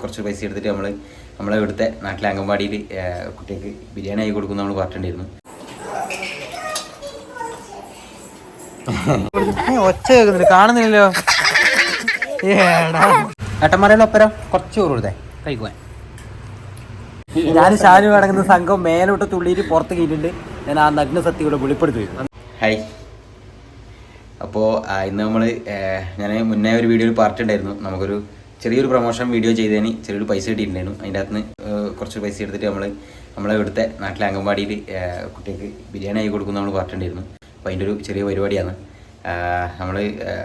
കുറച്ച് പൈസ എടുത്തിട്ട് നമ്മൾ നമ്മളെ ഇവിടുത്തെ നാട്ടിലെ അംഗൻവാടിയിൽ കുട്ടികൾക്ക് ബിരിയാണി ആയി കൊടുക്കുന്ന നമ്മൾ പറഞ്ഞിട്ടുണ്ടായിരുന്നു. ഒച്ച കേൾക്കുന്നില്ല. കാണുന്നില്ലല്ലോ. ഏടാ. ഏട്ടന്മാരെല്ലാം ഒപ്പരോ? കുറച്ച് ചോറ് കൊടുത്തേ. കഴിക്കുവാൻ. ഞാൻ ഷാനു അടങ്ങുന്ന സംഘം മേലോട്ട് തുള്ളിയിട്ട് പുറത്ത് കയറ്റിട്ടുണ്ട് ഞാൻ ആ നഗ്ന സത്യം കൂടെ വെളിപ്പെടുത്തി ഹായ് അപ്പോൾ ഇന്ന് നമ്മൾ ഞാൻ മുന്നേ ഒരു വീഡിയോയിൽ പറഞ്ഞിട്ടുണ്ടായിരുന്നു. നമുക്കൊരു ചെറിയൊരു പ്രൊമോഷൻ വീഡിയോ ചെയ്തതിന് ചെറിയൊരു പൈസ കിട്ടിയിട്ടുണ്ടായിരുന്നു. അതിന്റെ അകത്ത് കുറച്ച് പൈസ എടുത്തിട്ട് നമ്മൾ നമ്മളെ ഇവിടുത്തെ നാട്ടിലെ അംഗൻവാടിയിൽ കുട്ടികൾക്ക് ബിരിയാണി ആയി കൊടുക്കുന്ന നമ്മൾ പറഞ്ഞിട്ടുണ്ടായിരുന്നു. അപ്പോൾ അതിന്റെ ഒരു ചെറിയ പരിപാടിയാണ്. നമ്മൾ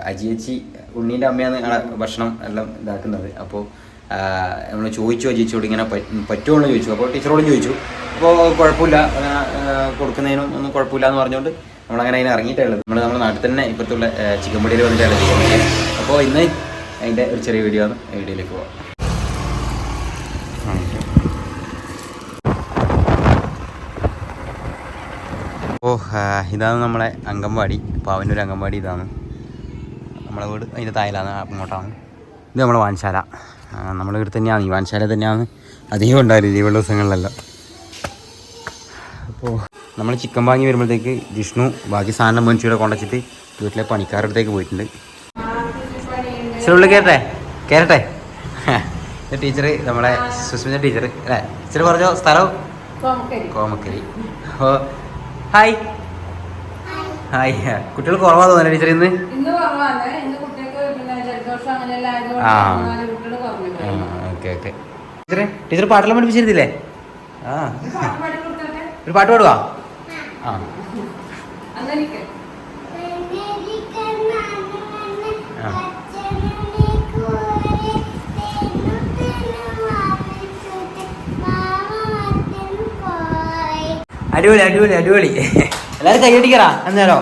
അജിയച്ചി ഉണ്ണീന്റെ അമ്മയാണ് ഭക്ഷണം എല്ലാം ഇതാക്കുന്നത്. അപ്പോൾ നമ്മൾ ചോദിച്ചു അജിയച്ചോട് ഇങ്ങനെ പറ്റുമോ ചോദിച്ചു. അപ്പോൾ ടീച്ചറോടും ചോദിച്ചു. അപ്പോൾ കുഴപ്പമില്ല. കൊടുക്കുന്നതിനും ഒന്നും കുഴപ്പമില്ല എന്ന് പറഞ്ഞുകൊണ്ട് നമ്മളങ്ങനെ അതിന് ഇറങ്ങിയിട്ടുള്ളത് നമ്മൾ നമ്മുടെ നാട്ടിൽ തന്നെ ഇപ്പോഴത്തുള്ള ചിക്കൻ പൊടിയിൽ വന്നിട്ടാണ് അപ്പോൾ ഇന്ന് അതിന്റെ ഒരു ചെറിയ വീഡിയോ ആണ് വീഡിയോയിലേക്ക് പോവാം. ഓ ഇതാണ് നമ്മളെ അംഗൻവാടി. പാവനൂർ അംഗൻവാടി ഇതാണ്. നമ്മളെ വീട് അതിന്റെ തായിലാണ് അങ്ങോട്ടാണ് ഇത് നമ്മളെ വാൻശാല. നമ്മളെ ഇവിടെ തന്നെയാണ്. ഈ വാൻശാല തന്നെയാണ് അധികം ഉണ്ടായിരുന്നു ലീവുള്ള ദിവസങ്ങളിലെല്ലാം. അപ്പോൾ നമ്മൾ ചിക്കൻ വാങ്ങി വരുമ്പോഴത്തേക്ക് ജിഷ്ണു ബാക്കി സാധനം മേടിച്ചിവിടെ കൊണ്ടുവച്ചിട്ട് വീട്ടിലെ പണിക്കാരുടെ അടുത്തേക്ക് പോയിട്ടുണ്ട്. ടീച്ചർ ഉള്ളിൽ കയറട്ടെ കയറട്ടെ ടീച്ചർ നമ്മളെ സുസ്മിത ടീച്ചർ അല്ലേ? ടീച്ചർ പറഞ്ഞോ സ്ഥലം? കോമക്കരി. അപ്പോൾ ഹായ്. ഹായ്. കുട്ടികൾ കുറവാ തോന്നുന്നു ടീച്ചർ ഇന്ന്? ആ. Okay okay. ടീച്ചറെ ടീച്ചർ പാട്ടെല്ലാം പഠിപ്പിച്ചിരുന്നില്ലേ? ആ. പാട്ട് പാടി കൊടുത്തോട്ടെ? ഒരു പാട്ട് പാടുവാ? ആ. ആ. അടിപൊളി അടിപൊളി അടിപൊളി. എല്ലാവരും കൈയടിക്കറാ എന്നേരോ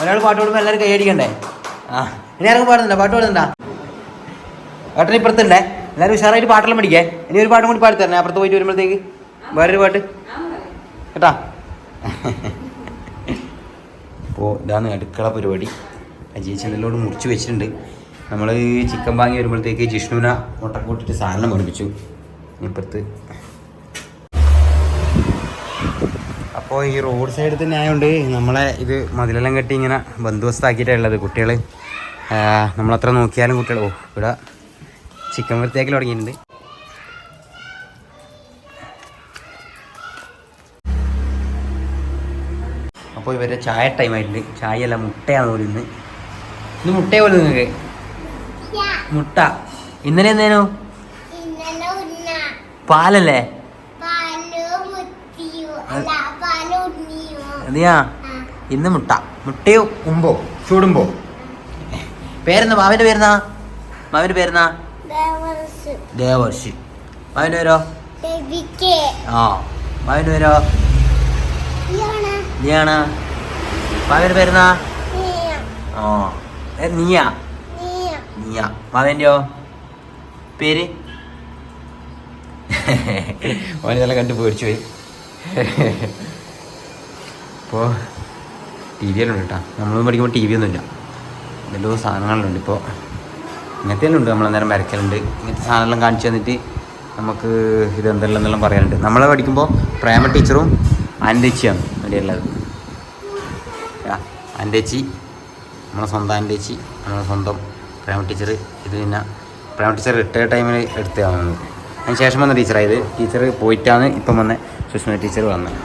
ഒരാൾ പാട്ട് പാടുമ്പോൾ എല്ലാവരും കൈയടിക്കണ്ടേ ആ ഇനി ആർക്കും പാടുന്നുണ്ടോ? പാട്ട് പാടുന്നുണ്ടാ? ഏട്ടൻ ഇപ്പുറത്തുണ്ടേ. എല്ലാവരും ഉഷാറായിട്ട് പാട്ടെല്ലാം പഠിക്കേ. ഇനി ഒരു പാട്ടും കൂടി പാടി തരണേ അപ്പുറത്ത് പോയിട്ട് വരുമ്പോഴത്തേക്ക്. വേറൊരു പാട്ട്? കേട്ടാ? അപ്പോൾ ഇതാണ് അടുക്കള പരിപാടി. അജയ് ചന്ദ്രനോട് മുറിച്ച് വെച്ചിട്ടുണ്ട്. നമ്മൾ ചിക്കൻ വാങ്ങി വരുമ്പോഴത്തേക്ക് ജിഷ്ണുവിനെ മുട്ടക്കൂട്ടിട്ട് സാധനം പഠിപ്പിച്ചു. ഇപ്പുറത്ത് അപ്പോൾ ഈ റോഡ് സൈഡ് തന്നെ ആയതുകൊണ്ട് നമ്മളെ ഇത് മതിലെല്ലാം കെട്ടി ഇങ്ങനെ ബന്ധുവസ്ഥാക്കിയിട്ടുള്ളത് കുട്ടികൾ നമ്മളത്ര നോക്കിയാലും കുട്ടികൾ ഓ ഇവിടെ ചിക്കൻ വൃത്തിയാക്കി തുടങ്ങിയിട്ടുണ്ട്. അപ്പോൾ ഇവരുടെ ചായ ടൈം ആയിട്ടുണ്ട്. ചായ അല്ല മുട്ടയാണ് പോലും ഇന്ന്. ഇന്ന് മുട്ടയെ പോലും നിങ്ങൾക്ക് മുട്ട. ഇന്നലെ എന്തേനു? പാലല്ലേ? അതെയാ ഇന്ന് മുട്ട. മുട്ടയോ ഉമ്പോ ചൂടുമ്പോ? പേരെന്താ മാവിന്റെ പേരെന്നാ മാവിന്റെ പേരെന്നാ ദേവർഷി. മാവിന്റെ പേരോ? ആ. മാവിന്റെ പേരോ? നീയാണ് മാവിന്റെ പേരെന്നാ ആ. നീയാ. നീയാ. മാവന്റെയോ പേര്? ഓനെല്ലാം നല്ല പേടിച്ചു പോയി ഇപ്പോൾ ടി വി എല്ലാം ഉണ്ട് കേട്ടോ. നമ്മൾ പഠിക്കുമ്പോൾ ടി വി ഒന്നുമില്ല. എന്തെല്ലോ സാധനങ്ങളുണ്ട് ഇപ്പോൾ ഇങ്ങനത്തെ എല്ലാം ഉണ്ട് നമ്മൾ അന്നേരം വരയ്ക്കലുണ്ട്. ഇങ്ങനത്തെ സാധനമെല്ലാം കാണിച്ചു തന്നിട്ട് നമുക്ക് ഇത് എന്തെല്ലാം എന്നെല്ലാം പറയാനുണ്ട്. നമ്മളെ പഠിക്കുമ്പോൾ പ്രേമ ടീച്ചറും ആന്റേച്ചിയാണ് ഇവിടെ ഉള്ളത്. ആന്റേച്ചി നമ്മളെ സ്വന്തം ആന്റേച്ചി നമ്മളെ സ്വന്തം പ്രേമ ടീച്ചർ ഇത് പിന്നെ പ്രേമ ടീച്ചർ റിട്ടയർ ടൈമിൽ എടുത്തതാണ് അതിന് ശേഷം വന്ന ടീച്ചറായത് ടീച്ചർ പോയിട്ടാണ് ഇപ്പം വന്ന. സുഷ്മ ടീച്ചർ വന്നത്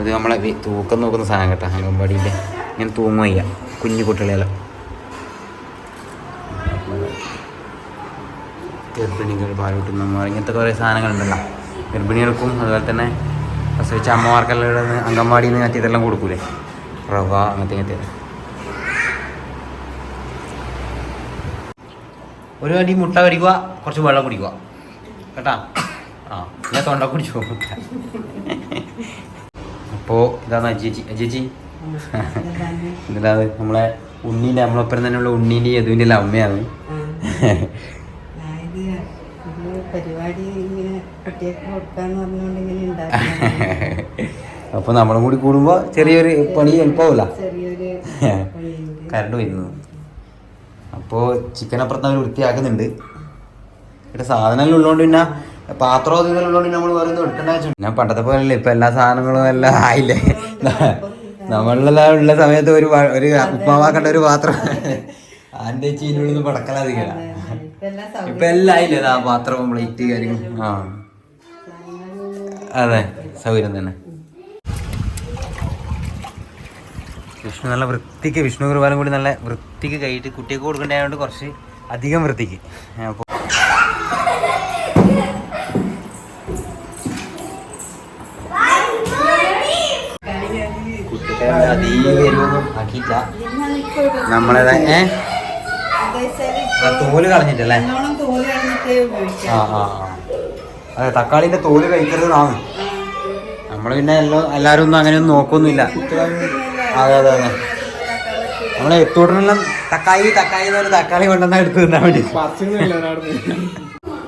ഇത് നമ്മളെ തൂക്കം നോക്കുന്ന സാധനം കേട്ടോ അംഗൻവാടിയിലെ. ഇങ്ങനെ തൂങ്ങുക ചെയ്യുക കുഞ്ഞു കുട്ടികളെല്ലാം. ഗർഭിണികൾ പാലൂട്ടുന്നമ്മ ഇങ്ങനത്തെ കുറേ സാധനങ്ങളുണ്ടല്ലോ. ഗർഭിണികൾക്കും അതുപോലെ തന്നെ പ്രസവിച്ച അമ്മമാർക്കെല്ലാം ഇവിടെ നിന്ന് അംഗൻവാടിയിൽ നിന്ന് മറ്റേ ഇതെല്ലാം കൊടുക്കൂലേ? റവ അങ്ങനത്തെ ഇങ്ങനത്തെ. ഒരു അടി മുട്ട കടിക്കുക കുറച്ച് വെള്ളം കുടിക്കുക. കേട്ടാ? ആ ഞാൻ തൊണ്ട കുടിച്ചു അപ്പോൾ ഇതാണ് അജിജി അജിജി എന്നിട്ടത് നമ്മളെ ഉണ്ണീന്റെ നമ്മളൊപ്പം തന്നെയുള്ള ഉണ്ണീന്റെ യദുവിന്റെ അമ്മയാണ്. അപ്പൊ പരിപാടി ഇങ്ങനെ കുട്ടികൾക്ക് കൊടുക്കാന്ന് പറഞ്ഞുകൊണ്ട് ഇങ്ങനെ ഉണ്ടാക്കി അപ്പോൾ നമ്മളും കൂടി കൂടുമ്പോ ചെറിയൊരു പണി എളുപ്പമാവില്ല. കരണ്ട് വരുന്നു അപ്പോ ചിക്കൻ അപ്പുറത്ത് അവർ വൃത്തിയാക്കുന്നുണ്ട്. ഇവിടെ സാധനങ്ങൾ ഉള്ളതുകൊണ്ട് പിന്നെ പാത്രം നമ്മൾ പറയുന്നത് എടുക്കേണ്ട ഞാൻ പണ്ടത്തെ പോലെ ഇപ്പൊ എല്ലാ സാധനങ്ങളും എല്ലാം ആയില്ലേ? നമ്മളെല്ലാം ഉള്ള സമയത്ത് ഒരു ഒരു ഉപ്പാവാക്കേണ്ട ഒരു പാത്രം. അതിന്റെ ചീനുള്ളിൽ നിന്ന് പടക്കലാതില്ല ഇപ്പൊ എല്ലാം ആയില്ലേ? ആ പാത്രം പ്ലേറ്റ് കാര്യങ്ങൾ ആ. അതെ സൗകര്യം തന്നെ. വിഷ്ണു നല്ല വൃത്തിക്ക് വിഷ്ണു കുർബാനും കൂടി നല്ല വൃത്തിക്ക് കഴിയിട്ട് കുട്ടിയൊക്കെ കൊടുക്കേണ്ടതായതുകൊണ്ട് കുറച്ച് അധികം വൃത്തിക്ക്. അപ്പോൾ ആക്കിയില്ല നമ്മളേതാ ഏ? തോൽ കളഞ്ഞിട്ടല്ലേ? ആ ആ അതെ തക്കാളിന്റെ തോൽ കഴിക്കരുതെന്നാണ്. നമ്മൾ പിന്നെ എല്ലാം എല്ലാവരും ഒന്നും അങ്ങനെയൊന്നും നോക്കൊന്നുമില്ല. അതെ അതെ അതെ. നമ്മളെ എത്തോടനെല്ലാം തക്കാളി തക്കാളി എന്ന് തക്കാളി കൊണ്ടുവന്നാൽ എടുത്ത് തിന്നാൻ വേണ്ടി.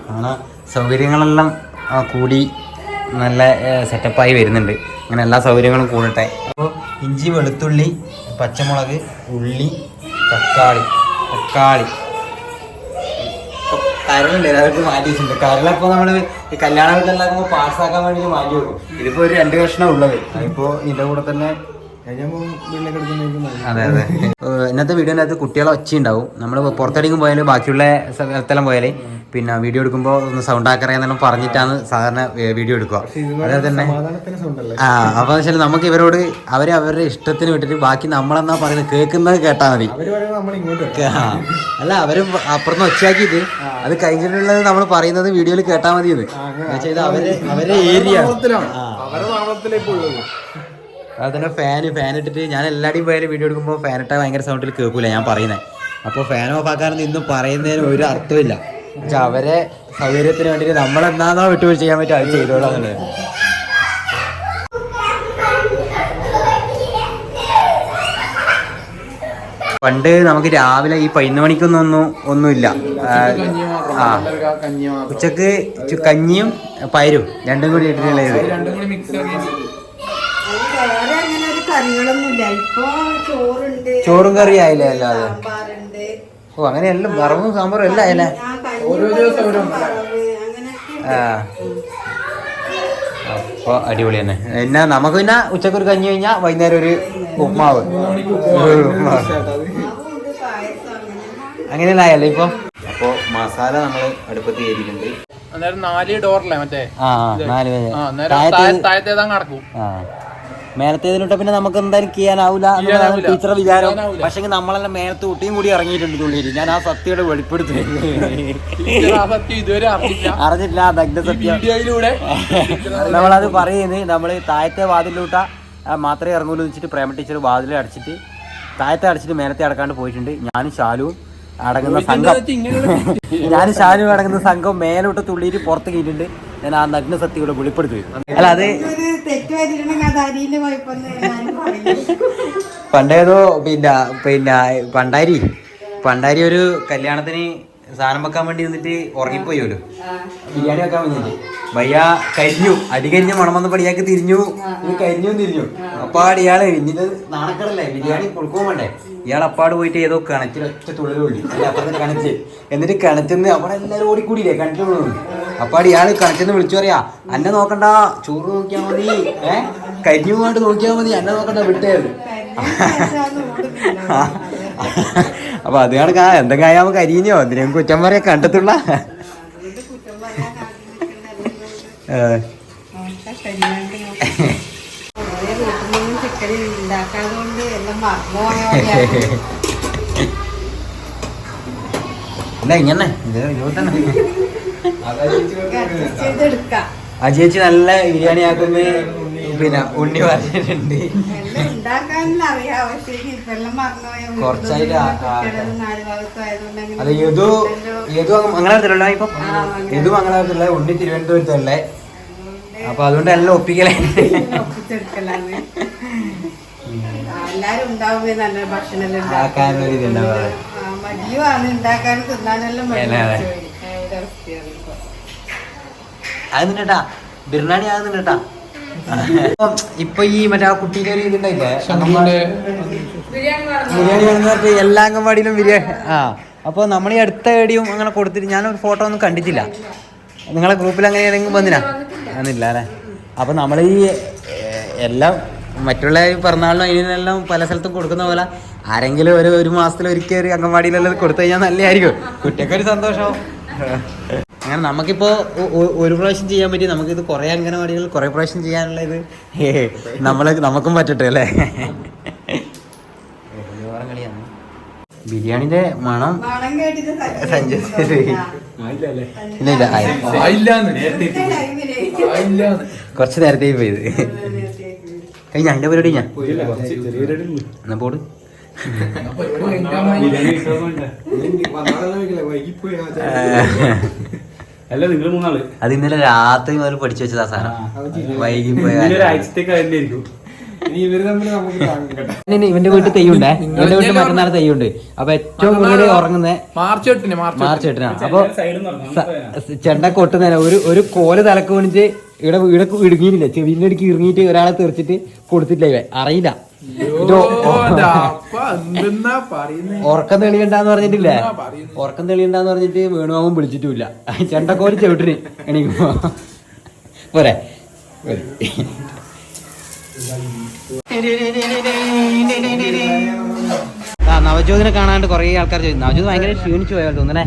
അങ്ങനെ സൗകര്യങ്ങളെല്ലാം കൂടി. നല്ല സെറ്റപ്പായി വരുന്നുണ്ട്. അങ്ങനെ എല്ലാ സൗകര്യങ്ങളും കൂടട്ടെ. അപ്പോൾ ഇഞ്ചി വെളുത്തുള്ളി പച്ചമുളക് ഉള്ളി തക്കാളി തക്കാളി. കരളുണ്ട് അതൊക്കെ മാറ്റി വെച്ചിട്ടുണ്ട്. കരളപ്പോൾ നമ്മൾ ഈ കല്യാണ വീട്ടിലെല്ലാക്കുമ്പോൾ പാസ്സാക്കാൻ വേണ്ടി മാറ്റി വെക്കും. ഇതിപ്പോ ഒരു രണ്ട് കഷ്ണം ഉള്ളത്. അതിപ്പോ ഇതിന്റെ കൂടെ തന്നെ അതെ അതെ. ഇന്നത്തെ വീഡിയോനകത്ത് കുട്ടികളെ ഒച്ച ഉണ്ടാവും നമ്മൾ പുറത്തടിക്കും പോയാൽ ബാക്കിയുള്ള സ്ഥലത്തെല്ലാം പോയാൽ പിന്നെ വീഡിയോ എടുക്കുമ്പോൾ ഒന്ന് സൗണ്ട് ആക്കറിയാന്നെല്ലാം പറഞ്ഞിട്ടാണ് സാധാരണ വീഡിയോ എടുക്കുക. അതേ തന്നെ ആ അപ്പൊ വെച്ചാൽ നമുക്ക് ഇവരോട് അവരെ അവരുടെ ഇഷ്ടത്തിന് വിട്ടിട്ട് ബാക്കി നമ്മളെന്നാ പറയുന്നത് കേൾക്കുന്നത് കേട്ടാ മതി. അല്ല അവർ അപ്പുറത്ത് ഒച്ചയാക്കിയിട്ട് അത് കഴിഞ്ഞിട്ടുള്ളത് നമ്മൾ പറയുന്നത് വീഡിയോയിൽ കേട്ടാ മതി അത് ഇത് അവരെ അവരെ ഏരിയ. അതിന്റെ ഫാന് ഫാൻ ഇട്ടിട്ട് ഞാൻ എല്ലാവരുടെയും പോയാലും വീഡിയോ എടുക്കുമ്പോൾ ഫാൻ ഇട്ടാൽ ഭയങ്കര സൗണ്ടിൽ കേൾക്കൂല ഞാൻ പറയുന്നത് അപ്പോൾ ഫാൻ ഓഫ് ആക്കാനൊന്നും ഇന്നും പറയുന്നതിന് ഒരു അർത്ഥമില്ല പക്ഷെ അവരെ സൗകര്യത്തിന് വേണ്ടിയിട്ട് നമ്മളെന്താണോ വിട്ടുവീഴ്ച ചെയ്യാൻ പറ്റും അത് ചെയ്തോളാം എന്നുള്ളത്. പണ്ട് നമുക്ക് രാവിലെ ഈ പതിനൊന്ന് മണിക്കൊന്നും ഒന്നും ഒന്നുമില്ല. ആ, ഉച്ചയ്ക്ക് കഞ്ഞിയും പയരും രണ്ടും കൂടി ഇട്ടിട്ടുള്ളത് അതിന് കറികളൊന്നുമില്ല. ഇപ്പൊ ചോറുണ്ട് ചോറും കറി ആയില്ലേ അല്ലാതെ? സാമ്പാറുണ്ട്. ഓ അങ്ങനെയല്ല വറവും സാമ്പാറും എല്ലാം ആയില്ലേ? ഓരോ ദിവസം ഓരോ ആ. അപ്പൊ അടിപൊളി തന്നെ. എന്നാ നമുക്ക് പിന്നെ ഉച്ചയ്ക്ക് ഒരു കഞ്ഞി കഴിഞ്ഞാൽ വൈകുന്നേരം ഒരു ഉപ്മാവ്. അങ്ങനെയല്ല ആയല്ലേ ഇപ്പൊ? അപ്പൊ മസാല നമ്മൾ അടുപ്പത്ത് കയറിയിട്ടുണ്ട് അന്നേരം നാല് ഡോറല്ലേ മറ്റേ? ആ നാല് താഴത്തേതാ നടക്കും ആ. മേലത്തേതിനിട്ട പിന്നെ നമുക്ക് എന്തായാലും ചെയ്യാനാവില്ല എന്നുള്ളതാണ് ടീച്ചറെ വിചാരം. പക്ഷെ നമ്മളെല്ലാം മേലത്തെ കുട്ടിയും കൂടി ഇറങ്ങിയിട്ടുണ്ട് തുള്ളിയിൽ ഞാൻ ആ സത്യയുടെ വെളിപ്പെടുത്തി അറിഞ്ഞിട്ടില്ല ആ ദഗ്ധ സത്യം. നമ്മളത് പറയുന്നത് നമ്മൾ താഴത്തെ വാതിലൂട്ട മാത്രമേ ഇറങ്ങുള്ളൂ വെച്ചിട്ട് പ്രേമ ടീച്ചർ വാതിൽ അടച്ചിട്ട് താഴത്തെ അടച്ചിട്ട് മേലത്തെ അടക്കാണ്ട് പോയിട്ടുണ്ട്. ഞാനും ശാലുവും അടങ്ങുന്ന സംഘം. ഞാൻ ശാലുവും അടങ്ങുന്ന സംഘം മേലോട്ട് തുള്ളിയിട്ട് പുറത്ത് കയറ്റിട്ടുണ്ട് ഞാൻ ആ നഗ്ന സത്യയുടെ വെളിപ്പെടുത്തി അല്ല അത് പണ്ടേതോ പിന്നെ പിന്നെ പണ്ടാരി പണ്ടാരി ഒരു കല്യാണത്തിന് സാധനം വെക്കാൻ വേണ്ടി നിന്നിട്ട് ഉറങ്ങിപ്പോയല്ലോ ബിരിയാണി വെക്കാൻ വേണ്ടി ഭയ്യ കരിഞ്ഞു. അടി കരിഞ്ഞ മണം വന്നപ്പോൾ ഇയാൾക്ക് തിരിഞ്ഞു. കരിഞ്ഞു തിരിഞ്ഞു. അപ്പാട് ഇയാളെ ഇഞ്ഞിത് നാണക്കടല്ലേ? ബിരിയാണി കൊടുക്കാൻ വേണ്ടേ? ഇയാൾ അപ്പാട് പോയിട്ട് ഏതോ കിണറ്റിൽ ഒറ്റ തുള്ളൽ കൊള്ളി. അല്ല അപ്പുറത്തെ കിണറ്റ് എന്നിട്ട് കിണറ്റിന്ന് അവിടെ എല്ലാവരും ഓടിക്കൂടിയില്ലേ? കിണറ്റിൽ വീണു. അപ്പാട് ഇയാൾ കിണറ്റിന്ന് വിളിച്ചു പറയാ അന്നെ നോക്കണ്ട ചോറ് നോക്കിയാ മതി. ഏഹ് കരിഞ്ഞു പോയിട്ട് നോക്കിയാൽ മതി. എന്നെ നോക്കണ്ട വിട്ടേത് അപ്പൊ അത് കണക്കാ എന്തെങ്കിലും ആയാൽ നമുക്ക് അരിഞ്ഞോ? എന്തിനും കുറ്റം കണ്ടെത്തുള്ള? പറയാൻ മറന്നുപോയ അല്ല ഇങ്ങനെ ആ ചേച്ചി നല്ല ബിരിയാണി ആക്കുന്ന പിന്നെ ഉണ്ണി പറഞ്ഞിട്ടുണ്ട്. കുറച്ചായിട്ട് അത് യദു യദു ഇപ്പൊ. യദു മംഗളാപുരത്തിലുള്ള ഉണ്ണി തിരുവനന്തപുരത്തുള്ള. അപ്പൊ അതുകൊണ്ട് എല്ലാം ഒപ്പിക്കലേ എല്ലാരും ഉണ്ടാവുകയും നല്ല ഭക്ഷണം എല്ലാം ഉണ്ടാക്കും. ആക്കാനൊരു ഇതുണ്ടാവും അതെ. ആ, മടിയുമാണ് ഉണ്ടാക്കാനും തിന്നാനെല്ലാം മടി അതെ, അതെ. പിടിച്ച് പോയി. ആ, ഒരു അത് നിന്നട്ടാ ബിരിയാണി അത് നിന്നട്ടാ ഇപ്പൊ ഈ മറ്റേ ആ കുട്ടിന്റെ ഒരു ഇതുണ്ടായില്ലേ? ബിരിയാണി പറഞ്ഞിട്ട് എല്ലാ അംഗൻവാടിയിലും ബിരിയാണി. ആ അപ്പോൾ നമ്മൾ ഈ അടുത്ത ഏടിയും അങ്ങനെ കൊടുത്തിട്ട് ഞാനൊരു ഫോട്ടോ ഒന്നും കണ്ടിട്ടില്ല. നിങ്ങളെ ഗ്രൂപ്പിൽ അങ്ങനെ ഏതെങ്കിലും വന്നിനാ? വന്നില്ല അല്ലേ? അപ്പോൾ നമ്മൾ ഈ എല്ലാം മറ്റുള്ള ഈ പിറന്നാളിനും അതിനെല്ലാം പല സ്ഥലത്തും കൊടുക്കുന്ന പോലെ ആരെങ്കിലും ഒരു ഒരു മാസത്തിൽ ഒരിക്കൽ ഒരു അംഗൻവാടിയിലെല്ലാം കൊടുത്തു കഴിഞ്ഞാൽ നല്ലതായിരിക്കും. കുട്ടിയൊക്കെ ഒരു സന്തോഷമാവും അങ്ങനെ നമുക്കിപ്പോൾ ഒരു പ്രാവശ്യം ചെയ്യാൻ പറ്റി നമുക്കിത് കുറേ അംഗനവാടികൾ കുറേ പ്രാവശ്യം ചെയ്യാനുള്ള ഇത് നമ്മളെ നമുക്കും പറ്റട്ടെ അല്ലേ? ബിരിയാണിന്റെ മണം. കുറച്ച് നേരത്തെ പോയത് കഴിഞ്ഞ അതിന്റെ പരിപാടി ഞാൻ എന്നാ പോട്? കഴിക്കാൻ അല്ല നിങ്ങൾ മൂന്നാൾ. അത് ഇന്നലെ രാത്രി മുതൽ പഠിച്ചു വെച്ചതാ സാധനം. വൈകി ഇവന്റെ വീട്ടിൽ തെയ്യുണ്ടേ. ഇവന്റെ വീട്ടിൽ മറ്റന്നാൾ തെയ്യുണ്ട്. അപ്പൊ ഏറ്റവും കൂടുതൽ ഉറങ്ങുന്നത് മാർച്ച് എട്ടിന് മാർച്ച് എട്ടിനാണ്. അപ്പൊ ചെണ്ട കൊട്ടുന്നതിന് ഒരു ഒരു കോൽ തലക്ക് കുണിച്ച് ഇവിടെ ഇവിടെ ഇടുങ്ങിയിട്ടില്ല. ചെവിന്റെ ഇടുക്കി ഇറങ്ങിയിട്ട് ഒരാളെ തെറിച്ചിട്ട് കൊടുത്തിട്ടില്ല ഇവ അറിയില്ല. ഉറക്കം തെളിയണ്ടെന്ന് പറഞ്ഞിട്ടില്ലേ? ഉറക്കം തെളിയണ്ടെന്ന് പറഞ്ഞിട്ട് വേണുമാവും വിളിച്ചിട്ടില്ല ചെണ്ടക്കോൽ ചവിട്ടിന് എണീക്കുമ്പോ. പോരെ. നവജ്യോതിനെ നവജോതിനെ കാണാണ്ട് കുറെ ആൾക്കാർ ചോദിച്ചു നവജോത് ഭയങ്കര ക്ഷീണിച്ചു പോയാൽ തോന്നണേ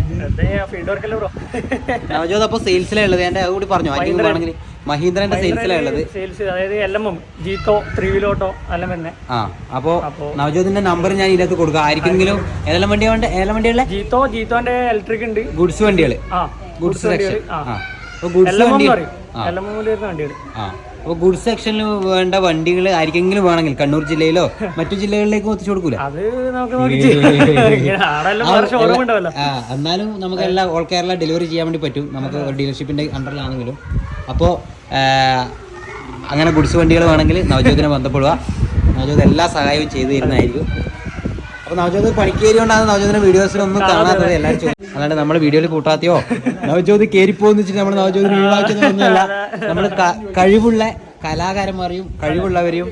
നവജോത് അപ്പൊ സെയിൽസിലേ ഉള്ളത്. എന്റെ അതുകൂടി പറഞ്ഞു. ആരെങ്കിലും വേണമെങ്കിൽ മഹീന്ദ്രന്റെ സെയിൽസിലാ ഉള്ളത്. സെയിൽസ് അതായത് L M M Jeeto three വീലോട്ടോ എല്ലാം തന്നെ. ആ അപ്പോ നവജോതിന്റെ നമ്പർ ഞാൻ ഇതിനകത്ത് കൊടുക്കാം. ആർക്കെങ്കിലും ഏതെല്ലാം വണ്ടിയാ വേണ്ട ഏതെല്ലാം വണ്ടിയുള്ള ജീത്തോ ജീത്തോന്റെ ഇലക്ട്രിക് ഉണ്ട്. ഗുഡ്സ് വണ്ടികൾ. ആ ഗുഡ്സ് സെക്ഷൻ ഗുഡ്സ് വണ്ടി വണ്ടികൾ ആ. അപ്പോൾ ഗുഡ്സ് സെക്ഷനിൽ വേണ്ട വണ്ടികൾ ആർക്കെങ്കിലും വേണമെങ്കിൽ കണ്ണൂർ ജില്ലയിലോ മറ്റു ജില്ലകളിലേക്ക് എത്തിച്ചു കൊടുക്കൂല. എന്നാലും നമുക്ക് എല്ലാ ഓൾ കേരള ഡെലിവറി ചെയ്യാൻ വേണ്ടി പറ്റും. നമുക്ക് ഡീലർഷിപ്പിന്റെ അണ്ടറിലാണെങ്കിലും അപ്പോൾ അങ്ങനെ ഗുഡ്സ് വണ്ടികൾ വേണമെങ്കിൽ നവജോതിനെ ബന്ധപ്പെടുക. നവജോത് എല്ലാ സഹായവും ചെയ്തു തരുന്നതായിരിക്കും അപ്പോൾ നവജോത് പണിക്കേരി കൊണ്ടാണ് നവജോതിന്റെ വീഡിയോസിലൊന്നും കാണാത്തത് എല്ലാവരും ചോദിക്കും അല്ലാണ്ട് നമ്മൾ വീഡിയോയിൽ കൂട്ടാത്തിയോ? നവജോത് കയറിപ്പോന്ന് വെച്ചിട്ട് നമ്മൾ നവജോതിന് ഒഴിവാക്കിയതൊന്നുമല്ല നമ്മൾ കഴിവുള്ള കലാകാരന്മാരെയും കഴിവുള്ളവരെയും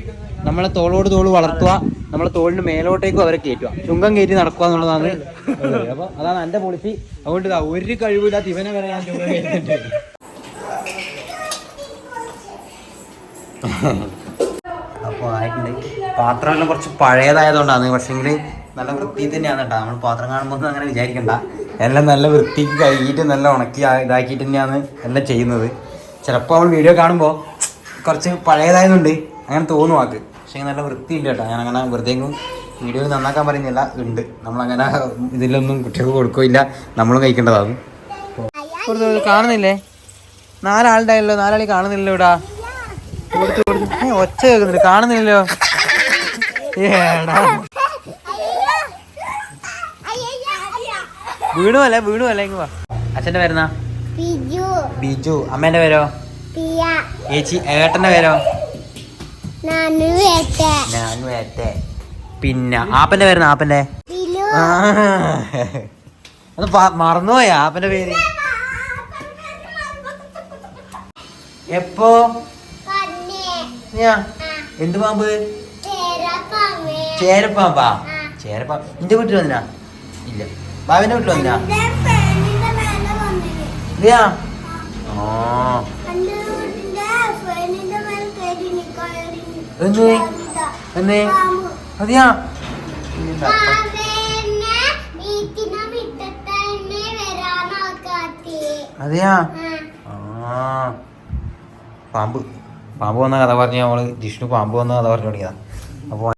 നമ്മളെ തോളോട് തോൾ വളർത്തുക നമ്മളെ തോളിന് മേലോട്ടേക്കും അവരെ കയറ്റുക. ചുങ്കം കയറ്റി നടക്കുക എന്നുള്ളതാണ്. അപ്പൊ അതാണ് എന്റെ പോളിസി അതുകൊണ്ട് ഒരു കഴിവില്ലാത്ത ഇവനെ വരെ ഞാൻ ചുങ്കം കയറ്റിട്ടുണ്ട് അപ്പോൾ ആയിട്ടുണ്ട്. പാത്രമെല്ലാം കുറച്ച് പഴയതായതുകൊണ്ടാണ്. പക്ഷേങ്കിൽ നല്ല വൃത്തി തന്നെയാണ് കേട്ടോ. നമ്മൾ പാത്രം കാണുമ്പോൾ അങ്ങനെ വിചാരിക്കണ്ട. എല്ലാം നല്ല വൃത്തിക്ക് കഴുകിയിട്ട് നല്ല ഉണക്കി ഇതാക്കിയിട്ട് തന്നെയാണ് എല്ലാം ചെയ്യുന്നത്. ചിലപ്പോൾ നമ്മൾ വീഡിയോ കാണുമ്പോൾ കുറച്ച് പഴയതായതുകൊണ്ട് അങ്ങനെ തോന്നും ആക്ക് പക്ഷേ നല്ല വൃത്തിയില്ല കേട്ടോ. ഞാൻ അങ്ങനെ വെറുതെ വീഡിയോ നന്നാക്കാൻ പറയുന്നില്ല. ഉണ്ട്. നമ്മളങ്ങനെ ഇതിലൊന്നും കുട്ടികൾക്ക് കൊടുക്കില്ല നമ്മളും കഴിക്കേണ്ടതാണ് കാണുന്നില്ലേ? നാലാളുണ്ടായല്ലോ നാലാളി കാണുന്നില്ലല്ലോ ഇവിടെ. കൊടുത്തു കൊടുത്തു. ഏ, ഒച്ച കേൾക്കുന്നില്ല. കാണുന്നില്ലല്ലോ. ഏടാ. വീണു അല്ലേ? വീണു അല്ലേ? ഇങ്ങ് വാ. അച്ഛന്റെ പേരെന്നാ? ബിജു. അമ്മേന്റെ പേരോ? ഏച്ചി ഏട്ടന്റെ പേരോ? പിന്നെ ആപ്പന്റെ പേരെന്നാ? ആപ്പന്റെ. അത് മറന്നുപോയാ ആപ്പന്റെ പേര്? എപ്പോ? എന്ത് പാമ്പ്? ചേരപ്പാമ്പാ? ചേരപ്പാ. നിന്റെ വീട്ടിൽ വന്നിനാ? ഇല്ല. ബാബിന്റെ വീട്ടിൽ വന്നിനാ? ഇല്ലയാ എന്നേ? എന്നേ? അതെയാ. അതെയാ. ആ. പാമ്പ്. പാമ്പ് വന്ന കഥ പറഞ്ഞ നമ്മൾ ജിഷ്ണു പാമ്പ് വന്ന കഥ പറഞ്ഞു തുടങ്ങിയതാ. അപ്പൊ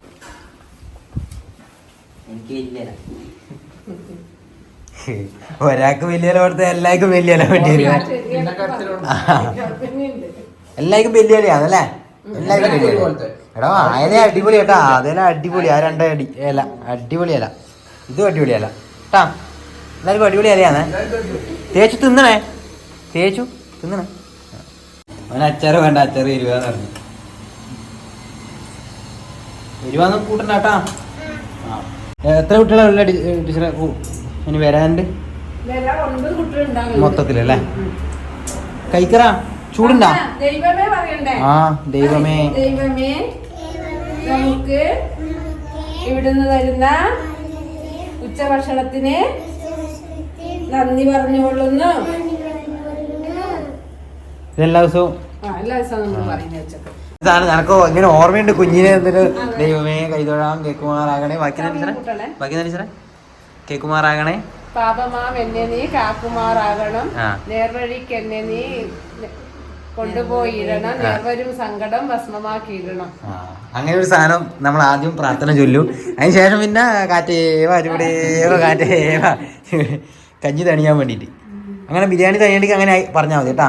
ഒരാൾക്ക് വലിയ കൊടുത്ത എല്ലാവർക്കും വലിയ വേണ്ടി വരും. എല്ലാവർക്കും വലിയ അതല്ലേ എല്ലാവർക്കും വലിയ. എടാ ആയതേ അടിപൊളി കേട്ടാ. അതെല്ലാം അടിപൊളി. ആ രണ്ട അടി അല്ല അടിപൊളി അല്ല ഇതും അടിപൊളി അല്ല കേട്ടാ എല്ലാവർക്കും അടിപൊളി ഇലയാണേ. തേച്ചു തിന്നണേ. തേച്ചു തിന്നണേ. അവന് അച്ചാറ് വേണ്ട അച്ചാറ് ഇരുപതെന്ന് പറഞ്ഞു. ഇരുപതെന്ന് കൂട്ടണ്ട കേട്ടാ. എത്ര കുട്ടികളാണ് ടീച്ചറെ? ഇനി വരാനുണ്ട്? മൊത്തത്തിലല്ലേ? കഴിക്കറ? ചൂടുണ്ടാ? ആ ദൈവമേ. ദൈവമേ നമുക്ക് ഇവിടുന്ന് തരുന്ന ഉച്ചഭക്ഷണത്തിന് നന്ദി പറഞ്ഞുകൊള്ളുന്നു. ഇതെല്ലാ ദിവസവും ഇതാണ്. നിനക്ക് ഇങ്ങനെ ഓർമ്മയുണ്ട് കുഞ്ഞിനെ എന്തൊരു ദൈവമേ കൈതൊഴാം കേക്കുമാറാകണേ. ബാക്കി നടിച്ചറേ. ബാക്കി നടിച്ചറേ കേക്കുമാറാകണേ. പാപമാം എന്നെ നീ കാക്കുമാറാകണം. നേർവഴിക്ക് എന്നെ നീ കൊണ്ടുപോയിടണം. നേർവരും സങ്കടം ഭസ്മമാക്കിയിടണം. അങ്ങനെ ഒരു സാധനം നമ്മൾ ആദ്യം പ്രാർത്ഥന ചൊല്ലും. അതിന് ശേഷം പിന്നെ കാറ്റേവ ചൂടേവ കാറ്റേവ കഞ്ഞി തണിയാൻ വേണ്ടിയിട്ട്. അങ്ങനെ ബിരിയാണി തയ്യണ്ടിക്ക് അങ്ങനെ ആയി പറഞ്ഞാൽ മതി കേട്ടാ.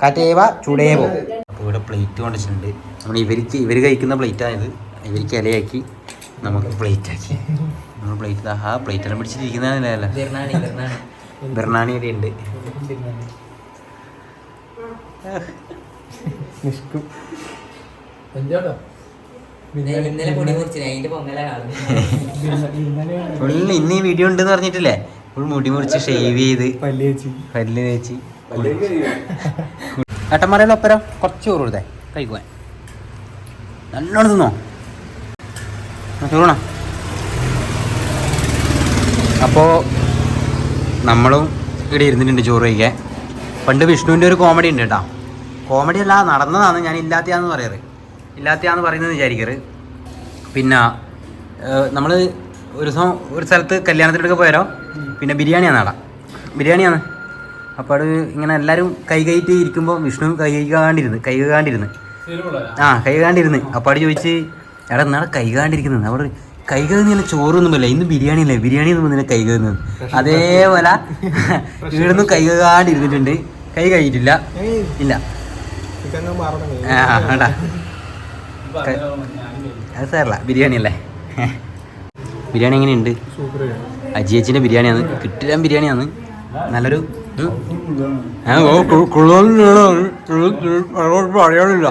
കാറ്റേവ ചൂടേവോ. അപ്പോൾ ഇവിടെ പ്ലേറ്റ് കൊണ്ടിട്ടുണ്ട് നമ്മൾ ഇവർക്ക് ഇവർ കഴിക്കുന്ന പ്ലേറ്റാണിത്. ഇവർക്ക് ഇലയാക്കി നമുക്ക് പ്ലേറ്റ് ആക്കി നമ്മൾ പ്ലേറ്റ് ആ പ്ലേറ്റ് എല്ലാം പിടിച്ചിരിക്കുന്നതല്ലേ ബിർണാണി ഇവിടെ ഉണ്ട് ഇന്ന് ഈ വീഡിയോ ഉണ്ടെന്ന് പറഞ്ഞിട്ടില്ലേ? ഫുൾ മുടി മുറിച്ച് ഷേവ് ചെയ്ത് പല്ല് തേച്ച്. ഏട്ടന്മാരെല്ലാം ഒപ്പരം കുറച്ച് ചോറ് കൊടുത്തേ കഴിക്കുവാൻ. നല്ലോണം തിന്നോ? ചോറണോ? അപ്പോൾ നമ്മളും ഇവിടെ ഇരുന്നിട്ടുണ്ട് ചോറ് കഴിക്കാൻ. പണ്ട് വിഷ്ണുവിന്റെ ഒരു കോമഡി ഉണ്ട് കേട്ടോ. കോമഡി അല്ല നടന്നതാണ് ഞാൻ ഇല്ലാത്തയാന്ന് പറയാറ് ഇല്ലാത്തയാന്ന് പറയുന്നത് വിചാരിക്കറ് പിന്നെ നമ്മൾ ഒരു ദിവസം ഒരു സ്ഥലത്ത് കല്യാണത്തിനൊക്കെ പോയാലോ പിന്നെ ബിരിയാണിയാണ് നട. ബിരിയാണിയാണ്. അപ്പോൾ അത് ഇങ്ങനെ എല്ലാവരും കൈ കൈയിട്ട് ഇരിക്കുമ്പോൾ വിഷ്ണു കൈ കൈകാണ്ടിരുന്ന് കൈ കൈകാണ്ടിരുന്ന്. ആ കൈ കൈകാണ്ടിരുന്ന്. അപ്പോൾ അവിടെ ചോദിച്ച് എടാ എന്നാടെ കൈ കാണ്ടിരിക്കുന്നത് അവിടെ കൈ കഴുകുന്നില്ല ചോറൊന്നും ഇല്ല. ഇന്ന് ബിരിയാണി അല്ലേ ബിരിയാണി ഒന്നും ഇന്നലെ കൈ കഴുകുന്നത് അതേപോലെ ഇവിടുന്ന് കൈ കഴുകാണ്ടിരുന്നിട്ടുണ്ട് കൈ കഴിയിട്ടില്ല ഇല്ല. ആ വേണ്ട. അത് സാറല്ല ബിരിയാണി അല്ലേ ബിരിയാണി. എങ്ങനെയുണ്ട് അജിയച്ചിന്റെ ബിരിയാണിയാണ്. കിട്ടിയാൻ ബിരിയാണിയാണ്. നല്ലൊരു പറയാനില്ല.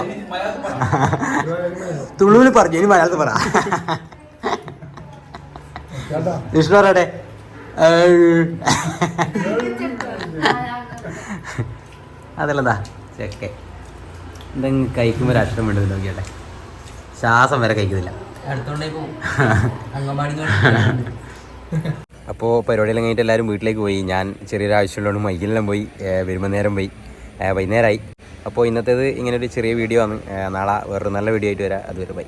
തുളുവിൽ പറഞ്ഞു ഇനി മലയാളത്തിൽ പറ. വിഷ്ണു പറയട്ടെ. അതല്ലതാ. ചെക്കെ. എന്തെങ്കിലും കഴിക്കുമ്പോൾ ഒരു അഷ്ടം വേണ്ടത് നോക്കിയാട്ടെ ശ്വാസം വരെ കഴിക്കുന്നില്ല. അപ്പോൾ പരിപാടിയെല്ലാം കഴിഞ്ഞിട്ട് എല്ലാവരും വീട്ടിലേക്ക് പോയി. ഞാൻ ചെറിയൊരു ആവശ്യമുള്ളതുകൊണ്ട് മൈക്കിലെല്ലാം പോയി വരുമ്പോൾ നേരം പോയി. വൈകുന്നേരമായി അപ്പോൾ ഇന്നത്തേത് ഇങ്ങനെ ഒരു ചെറിയ വീഡിയോ ആണ്. നാളെ വേറൊരു നല്ല വീഡിയോ ആയിട്ട് വരാം. അതുവരെ ബൈ.